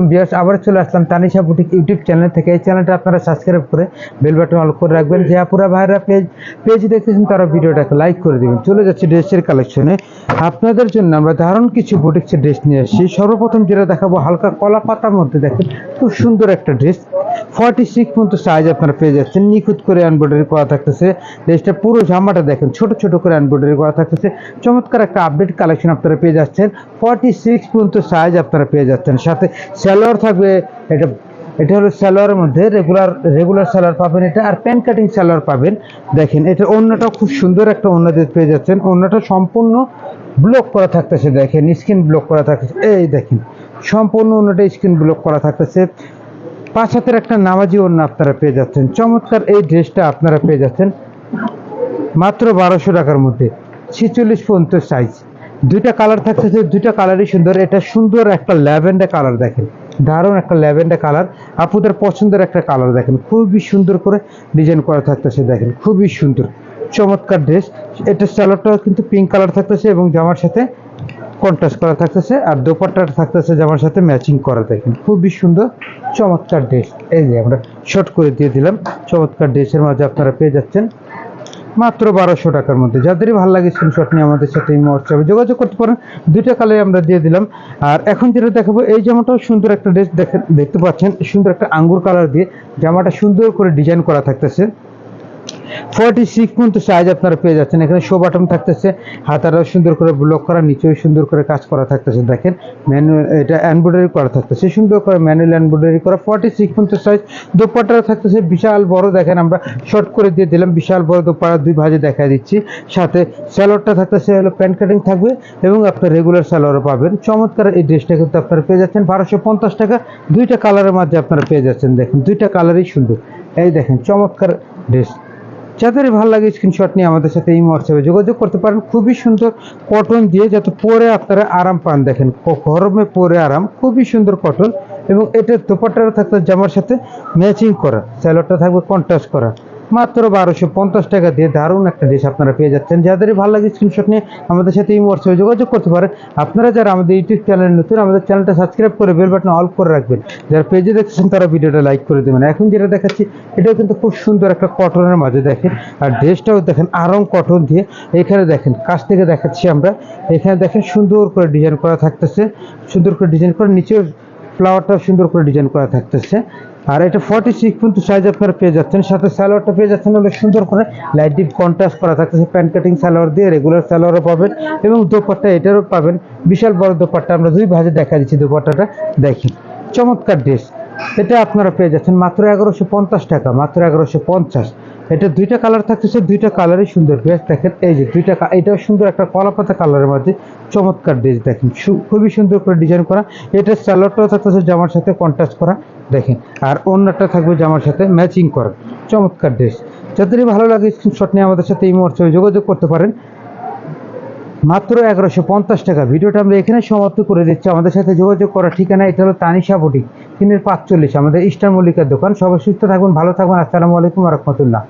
বিয়ার্স আবার চলে আসলাম তানিশা বুটিক ইউটিউব চ্যানেল থেকে। এই চ্যানেলটা আপনারা সাবস্ক্রাইব করে বেল বাটন অল করে রাখবেন। যে আপুরা ভাইরা পেজ পেজ দেখতেছেন তারা ভিডিওটাকে লাইক করে দেবেন। চলে যাচ্ছে ড্রেসের কালেকশনে আপনাদের জন্য আমরা দারুণ কিছু বুটিক্সের ড্রেস নিয়ে আসছি। সর্বপ্রথম যেটা দেখাবো, হালকা কলা পাতার মধ্যে দেখেন, খুব সুন্দর একটা ড্রেস ফর্টি সিক্স পর্যন্ত সাইজ আপনারা পেয়ে যাচ্ছেন। নিখুঁত করে এমব্রয়ডারি করা থাকতেছে। ড্রেসটা পুরো জামাটা দেখেন, ছোট ছোট করে এমব্রয়ডারি করা থাকতেছে। চমৎকার একটা আপডেট কালেকশন আপনারা পেয়ে যাচ্ছেন। ফর্টি সিক্স পর্যন্ত সাইজ আপনারা পেয়ে যাচ্ছেন। সাথে স্যালোয়ার থাকবে, এটা এটা হলো স্যালোয়ারের মধ্যে রেগুলার রেগুলার স্যালোয়ার পাবেন এটা, আর প্যান কাটিং স্যালোয়ার পাবেন। দেখেন, এটা অন্যটা খুব সুন্দর একটা অন্য পেয়ে যাচ্ছেন। অন্যটা সম্পূর্ণ ব্লক করা থাকতেছে, দেখেন স্ক্রিন ব্লক করা থাকতেছে। এই দেখেন, সম্পূর্ণ অন্যটা স্ক্রিন ব্লক করা থাকতেছে। পাঁচ হাতের একটা নামাজি অন্য আপনারা পেয়ে যাচ্ছেন। চমৎকার এই ড্রেসটা আপনারা পেয়ে যাচ্ছেন। মাত্র বারোশো টাকার মধ্যে, ছিচল্লিশ পর্যন্ত সাইজ দুইটা কালার থাকতেছে দুইটা কালারই সুন্দর। এটা সুন্দর একটা ল্যাভেন্ডার কালার দেখেন। দারুণ একটা ল্যাভেন্ডার কালার। আপুদের পছন্দের একটা কালার দেখেন। খুবই সুন্দর করে ডিজাইন করা থাকতেছে দেখেন। খুবই সুন্দর। চমৎকার ড্রেস। এটা স্যালোডটাও কিন্তু পিঙ্ক কালার থাকতেছে এবং জামার সাথে কন্ট্রাস্ট করা থাকতেছে। আর দোপাট্টাটা থাকতেছে জামার সাথে ম্যাচিং করা দেখেন। খুবই সুন্দর, চমৎকার ড্রেস। এই যে আমরা শর্ট করে দিয়ে দিলাম। চমৎকার ড্রেসের মাঝে আপনারা পেয়ে যাচ্ছেন। মাত্র বারোশো টাকার মধ্যে। যাদেরই ভালো লাগে স্ক্রিনশট নিয়ে আমাদের সাথে এই হোয়াটসঅ্যাপে যোগাযোগ করতে পারেন। দুইটা কালারে আমরা দিয়ে দিলাম। আর এখন যেটা দেখাবো, এই জামাটাও সুন্দর একটা ড্রেস দেখতে পাচ্ছেন। সুন্দর একটা আঙ্গুর কালার দিয়ে জামাটা সুন্দর করে ডিজাইন করা থাকতেছে। ফর্টি সিক্স পর্যন্ত সাইজ আপনারা পেয়ে যাচ্ছেন। এখানে শো বাটন থাকতেছে হাতারাও সুন্দর করে ব্লক করা, নিচেও সুন্দর করে কাজ করা থাকতেছে, দেখেন। ম্যানুয়াল এটা এমব্রয়ডারি করা থাকতেছে, সুন্দর করে ম্যানুয়াল এমব্রয়ডারি করা ফর্টি সিক্স পর্যন্ত সাইজ দোপাট্টা থাকতেছে, বিশাল বড়, দেখেন আমরা শর্ট করে দিয়ে দিলাম, বিশাল বড় দোপাট্টা, দুই ভাজে দেখা দিচ্ছি। সাথে স্যালোয়ারটা থাকতেছে, হলো প্যান্ট কাটিং থাকবে এবং আপনার রেগুলার স্যালোয়ারও পাবেন। চমৎকার এই ড্রেসটা কিন্তু আপনারা পেয়ে যাচ্ছেন, বারোশো পঞ্চাশ টাকা। দুইটা কালারের মাঝে আপনারা পেয়ে যাচ্ছেন, দেখেন, দুইটা কালারই সুন্দর। এই দেখেন, চমৎকার ড্রেস যাদের ভালো লাগে স্ক্রিনশট নিয়ে আমাদের সাথে এই হোয়াটসঅ্যাপে যোগাযোগ করতে পারেন। খুবই সুন্দর কটন দিয়ে যাতে পরে আপনারা আরাম পান। দেখেন গরমে পরে আরাম, খুবই সুন্দর কটন এবং এটার দোপাট্টাটা থাকবে জামার সাথে ম্যাচিং করা। স্যালোডটা থাকবে কন্ট্রাস্ট করা। মাত্র বারোশো পঞ্চাশ টাকা দিয়ে দারুণ একটা ড্রেস আপনারা পেয়ে যাচ্ছেন। যাদের ভালো লাগে স্ক্রিনশট নিয়ে আমাদের সাথে এই হোয়াটসঅ্যাপে যোগাযোগ করতে পারেন। আপনারা যারা আমাদের ইউটিউব চ্যানেল নতুন, আমাদের চ্যানেলটা সাবস্ক্রাইব করে বেল বাটন অল করে রাখবেন। যারা পেজে দেখছেন তারা ভিডিওটা লাইক করে দেবেন। এখন যেটা দেখাচ্ছি, এটাও কিন্তু খুব সুন্দর একটা কটনের মাঝে দেখেন। আর ড্রেসটাও দেখেন, আরং কটন দিয়ে। এখানে দেখেন, কাছ থেকে দেখাচ্ছি আমরা। এখানে দেখেন সুন্দর করে ডিজাইন করা থাকতেছে। সুন্দর করে ডিজাইন করে, নিচেও ফ্লাওয়ারটাও সুন্দর করে ডিজাইন করা থাকতেছে। আর এটা ফর্টি সিক্স কিন্তু সাইজ আপনারা পেয়ে যাচ্ছেন। সাথে স্যালোয়ারটা পেয়ে যাচ্ছেন, অনেক সুন্দর করে লাইট ডিপ কন্ট্রাস্ট করা থাকতেছে। প্যান্ট কাটিং স্যালোয়ার দিয়ে রেগুলার স্যালোয়ারও পাবেন এবং দোপাট্টা এটারও পাবেন। বিশাল বড় দোপাট্টা আমরা দুই ভাজে দেখা দিচ্ছি দোপাট্টাটা। দেখি চমৎকার ড্রেস এটা আপনারা পেয়ে যাচ্ছেন মাত্র এগারোশো পঞ্চাশ টাকা, মাত্র এগারোশো পঞ্চাশ। এটা দুইটা কালার থাকতেছে, দুইটা কালারই সুন্দর ড্রেস দেখেন। এই যে দুইটা এটাও সুন্দর একটা কলাপাতা কালারের মধ্যে চমৎকার ড্রেস দেখেন। খুবই সুন্দর করে ডিজাইন করা। এটা স্যালোয়ারটাও থাকতেছে জামার সাথে কন্ট্রাস্ট করা, দেখেন। আর অন্যটা থাকবে জামার সাথে ম্যাচিং করা। চমৎকার ড্রেস যাদেরই ভালো লাগে স্ক্রিনশট নিয়ে আমাদের সাথে এই মুহূর্তে যোগাযোগ করতে পারেন। মাত্র এগারোশো পঞ্চাশ টাকা। ভিডিওটা আমরা এখানে সমাপ্ত করে দিচ্ছি। আমাদের সাথে যোগাযোগ করার ঠিকানা এটা হলো তানিশা বুটিক, তিনের পাঁচচল্লিশ। আমাদের ইস্টার মল্লিকার দোকান। সবাই সুস্থ থাকবেন ভালো থাকবেন আসসালামু আলাইকুম রহমতুল্লাহ।